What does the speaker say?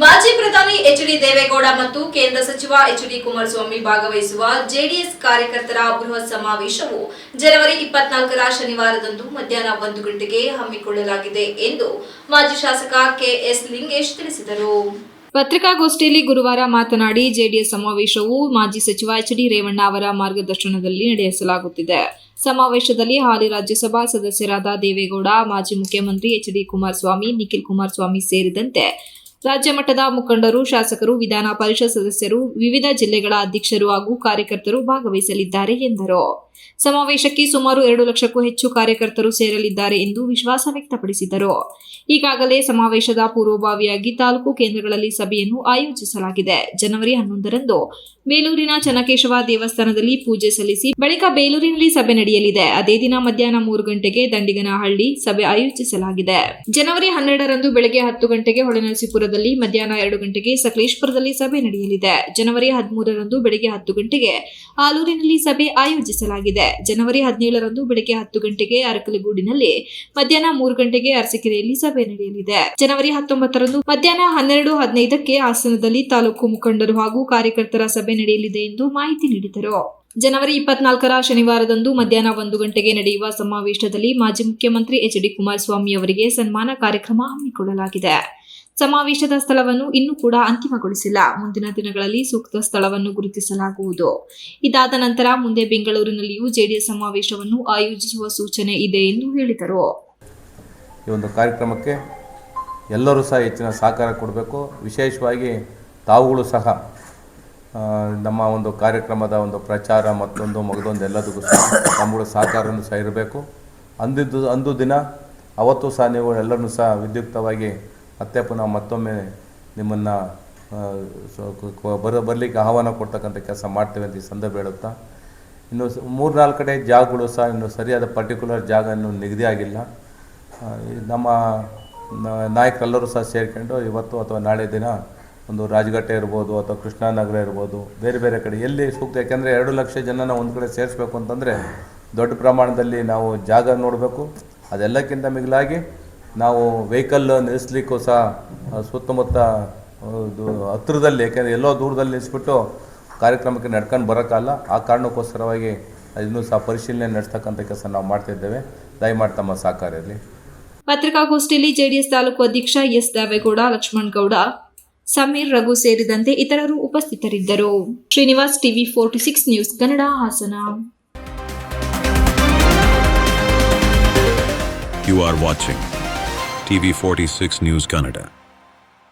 ಮಾಜಿ ಪ್ರಧಾನಿ H D Deve Gowda ಮತ್ತು ಕೇಂದ್ರ ಸಚಿವ ಎಚ್ ಡಿ ಕುಮಾರಸ್ವಾಮಿ ಭಾಗವಹಿಸುವ ಜೆಡಿಎಸ್ ಕಾರ್ಯಕರ್ತರ ಬೃಹತ್ ಸಮಾವೇಶವು ಜನವರಿ ಇಪ್ಪತ್ನಾಲ್ಕರ ಶನಿವಾರದಂದು ಮಧ್ಯಾಹ್ನ ಒಂದು ಗಂಟೆಗೆ ಹಮ್ಮಿಕೊಳ್ಳಲಾಗಿದೆ ಎಂದು ಮಾಜಿ ಶಾಸಕ ಕೆಎಸ್ ಲಿಂಗೇಶ್ ತಿಳಿಸಿದರು. ಪತ್ರಿಕಾಗೋಷ್ಠಿಯಲ್ಲಿ ಗುರುವಾರ ಮಾತನಾಡಿ ಜೆಡಿಎಸ್ ಸಮಾವೇಶವು ಮಾಜಿ ಸಚಿವ ಎಚ್ ಡಿ ರೇವಣ್ಣ ಅವರ ಮಾರ್ಗದರ್ಶನದಲ್ಲಿ ನಡೆಸಲಾಗುತ್ತಿದೆ. ಸಮಾವೇಶದಲ್ಲಿ ಹಾಲಿ ರಾಜ್ಯಸಭಾ ಸದಸ್ಯರಾದ ದೇವೇಗೌಡ, ಮಾಜಿ ಮುಖ್ಯಮಂತ್ರಿ ಎಚ್ ಡಿ ಕುಮಾರಸ್ವಾಮಿ, ನಿಖಿಲ್ ಕುಮಾರಸ್ವಾಮಿ ಸೇರಿದಂತೆ ರಾಜ್ಯ ಮಟ್ಟದ ಮುಖಂಡರು ಶಾಸಕರು ವಿಧಾನ ಪರಿಷತ್ ಸದಸ್ಯರು ವಿವಿಧ ಜಿಲ್ಲೆಗಳ ಅಧ್ಯಕ್ಷರು ಹಾಗೂ ಕಾರ್ಯಕರ್ತರು ಭಾಗವಹಿಸಲಿದ್ದಾರೆ ಎಂದರು. ಸಮಾವೇಶಕ್ಕೆ ಸುಮಾರು ಎರಡು ಲಕ್ಷಕ್ಕೂ ಹೆಚ್ಚು ಕಾರ್ಯಕರ್ತರು ಸೇರಲಿದ್ದಾರೆ ಎಂದು ವಿಶ್ವಾಸ ವ್ಯಕ್ತಪಡಿಸಿದರು. ಈಗಾಗಲೇ ಸಮಾವೇಶದ ಪೂರ್ವಭಾವಿಯಾಗಿ ತಾಲೂಕು ಕೇಂದ್ರಗಳಲ್ಲಿ ಸಭೆಯನ್ನು ಆಯೋಜಿಸಲಾಗಿದೆ. ಜನವರಿ ಹನ್ನೊಂದರಂದು ಬೇಲೂರಿನ ಚನ್ನಕೇಶವ ದೇವಸ್ಥಾನದಲ್ಲಿ ಪೂಜೆ ಸಲ್ಲಿಸಿ ಬಳಿಕ ಬೇಲೂರಿನಲ್ಲಿ ಸಭೆ ನಡೆಯಲಿದೆ. ಅದೇ ದಿನ ಮಧ್ಯಾಹ್ನ ಮೂರು ಗಂಟೆಗೆ ದಂಡಿಗನಹಳ್ಳಿ ಸಭೆ ಆಯೋಜಿಸಲಾಗಿದೆ. ಜನವರಿ ಹನ್ನೆರಡರಂದು ಬೆಳಗ್ಗೆ ಹತ್ತು ಗಂಟೆಗೆ ಹೊಳೆನರಸೀಪುರದಲ್ಲಿ ಮಧ್ಯಾಹ್ನ ಎರಡು ಗಂಟೆಗೆ ಸಕಲೇಶ್ಪುರದಲ್ಲಿ ಸಭೆ ನಡೆಯಲಿದೆ. ಜನವರಿ ಹದಿಮೂರರಂದು ಬೆಳಗ್ಗೆ ಹತ್ತು ಗಂಟೆಗೆ ಆಲೂರಿನಲ್ಲಿ ಸಭೆ ಆಯೋಜಿಸಲಾಗಿದೆ. ಜನವರಿ ಹದಿನೇಳರಂದು ಬೆಳಗ್ಗೆ ಹತ್ತು ಗಂಟೆಗೆ ಅರಕಲಗೂಡಿನಲ್ಲಿ ಮಧ್ಯಾಹ್ನ ಮೂರು ಗಂಟೆಗೆ ಅರಸೀಕೆರೆಯಲ್ಲಿ ಸಭೆ ನಡೆಯಲಿದೆ. ಜನವರಿ ಹತ್ತೊಂಬತ್ತರಂದು ಮಧ್ಯಾಹ್ನ ಹನ್ನೆರಡು ಹದಿನೈದಕ್ಕೆ ಹಾಸನದಲ್ಲಿ ತಾಲೂಕು ಮುಖಂಡರು ಹಾಗೂ ಕಾರ್ಯಕರ್ತರ ಸಭೆ ನಡೆಯಲಿದೆ ಎಂದು ಮಾಹಿತಿ ನೀಡಿದರು. ಜನವರಿ ಇಪ್ಪತ್ನಾಲ್ಕರ ಶನಿವಾರದಂದು ಮಧ್ಯಾಹ್ನ ಒಂದು ಗಂಟೆಗೆ ನಡೆಯುವ ಸಮಾವೇಶದಲ್ಲಿ ಮಾಜಿ ಮುಖ್ಯಮಂತ್ರಿ ಎಚ್ ಡಿ ಕುಮಾರಸ್ವಾಮಿ ಅವರಿಗೆ ಸನ್ಮಾನ ಕಾರ್ಯಕ್ರಮ ಹಮ್ಮಿಕೊಳ್ಳಲಾಗಿದೆ. ಸಮಾವೇಶದ ಸ್ಥಳವನ್ನು ಇನ್ನೂ ಕೂಡ ಅಂತಿಮಗೊಳಿಸಿಲ್ಲ. ಮುಂದಿನ ದಿನಗಳಲ್ಲಿ ಸೂಕ್ತ ಸ್ಥಳವನ್ನು ಗುರುತಿಸಲಾಗುವುದು. ಇದಾದ ನಂತರ ಮುಂದೆ ಬೆಂಗಳೂರಿನಲ್ಲಿಯೂ ಜೆಡಿಎಸ್ ಸಮಾವೇಶವನ್ನು ಆಯೋಜಿಸುವ ಸೂಚನೆ ಇದೆ ಎಂದು ಹೇಳಿದರು. ಈ ಒಂದು ಕಾರ್ಯಕ್ರಮಕ್ಕೆ ಎಲ್ಲರೂ ಸಹ ಹೆಚ್ಚಿನ ಸಹಕಾರ ಕೊಡಬೇಕು. ವಿಶೇಷವಾಗಿ ತಾವುಗಳು ಸಹ ನಮ್ಮ ಒಂದು ಕಾರ್ಯಕ್ರಮದ ಒಂದು ಪ್ರಚಾರ ಮತ್ತೊಂದು ಮಗದೊಂದು ಎಲ್ಲದಕ್ಕೂ ಸಹ ತಮ್ಮಗಳು ಸಹಕಾರನೂ ಸಹ ಇರಬೇಕು. ಅಂದಿದ್ದು, ಅಂದು ದಿನ, ಅವತ್ತು ಸಹ ನೀವು ಎಲ್ಲರನ್ನೂ ಸಹ ವಿದ್ಯುಕ್ತವಾಗಿ ಮತ್ತೆ ಪುನಃ ಮತ್ತೊಮ್ಮೆ ನಿಮ್ಮನ್ನು ಬರ, ಬರಲಿಕ್ಕೆ ಆಹ್ವಾನ ಕೊಡ್ತಕ್ಕಂಥ ಕೆಲಸ ಮಾಡ್ತೇವೆ ಅಂತ ಈ ಸಂದರ್ಭ ಹೇಳುತ್ತಾ. ಇನ್ನು ಮೂರು ನಾಲ್ಕು ಕಡೆ ಜಾಗಗಳು ಸಹ ಇನ್ನು ಸರಿಯಾದ ಪರ್ಟಿಕ್ಯುಲರ್ ಜಾಗ ಇನ್ನೂ ನಿಗದಿ ಆಗಿಲ್ಲ. ನಮ್ಮ ನಾಯಕರೆಲ್ಲರೂ ಸಹ ಸೇರಿಕೊಂಡು ಇವತ್ತು ಅಥವಾ ನಾಳೆ ದಿನ ಒಂದು ರಾಜಘಟ್ಟೆ ಇರ್ಬೋದು ಅಥವಾ ಕೃಷ್ಣಾನಗರ ಇರ್ಬೋದು, ಬೇರೆ ಬೇರೆ ಕಡೆ ಎಲ್ಲಿ ಸೂಕ್ತ, ಯಾಕೆಂದರೆ ಎರಡು ಲಕ್ಷ ಜನನ ಒಂದು ಕಡೆ ಸೇರಿಸ್ಬೇಕು ಅಂತಂದರೆ ದೊಡ್ಡ ಪ್ರಮಾಣದಲ್ಲಿ ನಾವು ಜಾಗ ನೋಡಬೇಕು. ಅದೆಲ್ಲಕ್ಕಿಂತ ಮಿಗಿಲಾಗಿ ನಾವು ವೆಹಿಕಲ್ ನಿಲ್ಲಿಸ್ಲಿಕ್ಕೂ ಸಹ ಸುತ್ತಮುತ್ತ ಹತ್ತಿರದಲ್ಲಿ ಯಾಕೆಂದರೆ ಎಲ್ಲೋ ದೂರದಲ್ಲಿ ನಿಲ್ಲಿಸ್ಬಿಟ್ಟು ಕಾರ್ಯಕ್ರಮಕ್ಕೆ ನಡ್ಕೊಂಡು ಬರೋಕ್ಕಲ್ಲ ಆ ಕಾರಣಕ್ಕೋಸ್ಕರವಾಗಿ ಇನ್ನೂ ಸಹ ಪರಿಶೀಲನೆ ನಡೆಸ್ತಕ್ಕಂಥ ಕೆಲಸ ನಾವು ಮಾಡ್ತಿದ್ದೇವೆ ದಯಮಾಡಿ ತಮ್ಮ ಸಹಕಾರ ಇರಲಿ. ಪತ್ರಿಕಾಗೋಷ್ಠಿಯಲ್ಲಿ ಜೆಡಿಎಸ್ ತಾಲೂಕು ಅಧ್ಯಕ್ಷ ಎಸ್ ದೇವೇಗೌಡ ಲಕ್ಷ್ಮಣ್ ಗೌಡ ಸಮೀರ್ ರಘು ಸೇರಿದಂತೆ ಇತರರು ಉಪಸ್ಥಿತರಿದ್ದರು. Srinivas TV forty six news Kannada Hassan. You TV46 News Canada.